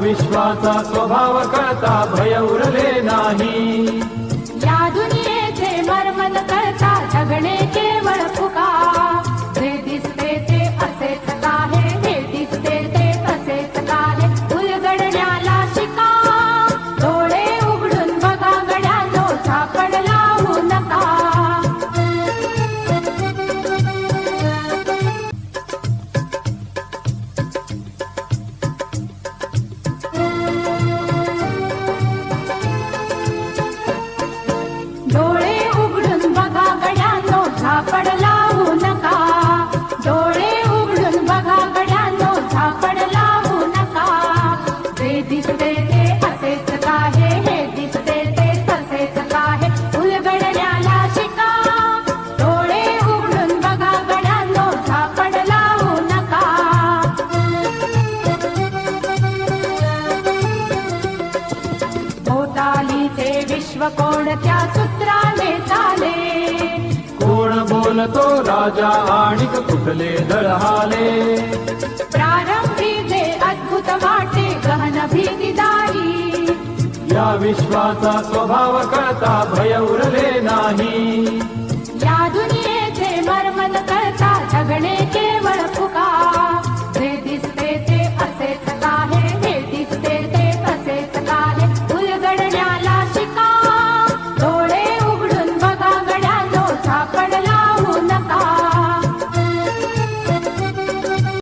विश्वाचा स्वभाव कळता भय उरले नाही भोवतालीचे विश्व कोणत्या सूत्राने चाले? कोण बोलतो राजा आणिक कुठले दळहाले? प्रारंभी जे अद्भुत वाटे गहन भीतीदारी या विश्वाचा स्वभाव कळता भय उरले नाही. या दुनियेचे मर्मन करता